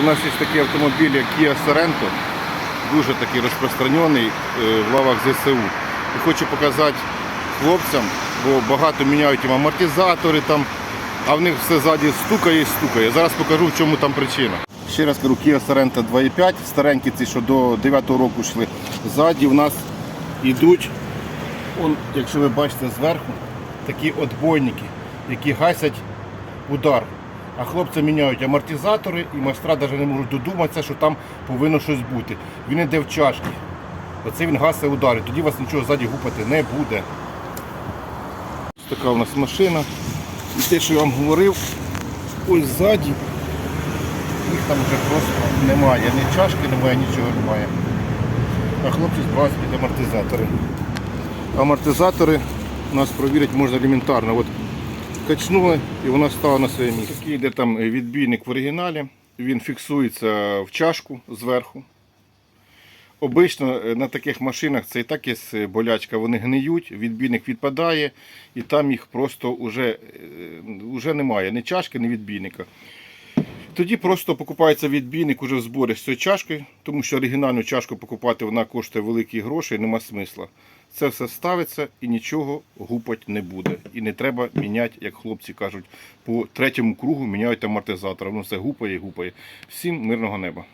У нас є такий автомобіль, як Kia Sorento, дуже такий розпространений е, в лавах ЗСУ. І хочу показати хлопцям, бо багато міняють їм амортизатори там, а в них все ззаді стукає і стукає. Зараз покажу, в чому там причина. Ще раз кажу, Kia Sorento 2.5, старенькі ці, що до 9 року йшли. Ззаді в нас йдуть, он, якщо ви бачите зверху, такі отбойники, які гасять удар. А хлопці міняють амортизатори і майстра навіть не можуть додуматися, що там повинно щось бути. Він йде в чашки. Оце він гасить удари, тоді вас нічого ззаді гупати не буде. Ось така у нас машина. І те, що я вам говорив, ось ззаді їх там вже просто немає. Ні чашки немає, нічого немає. А хлопці збирають під амортизатори. Амортизатори нас провірити можна елементарно. От качнули і вона стала на своє місце. Такий йде там відбійник в оригіналі. Він фіксується в чашку зверху. Обично е, на таких машинах це і так є е, болячка, вони гниють, відбійник відпадає, і там їх просто вже, вже немає ні чашки, ні відбійника. Тоді просто покупається відбійник уже в зборі з цією чашкою, тому що оригінальну чашку покупати вона коштує великі гроші і нема смисла. Це все ставиться і нічого гупать не буде. І не треба міняти, як хлопці кажуть, по третьому кругу міняють амортизатор. Воно все гупає і гупає. Всім мирного неба.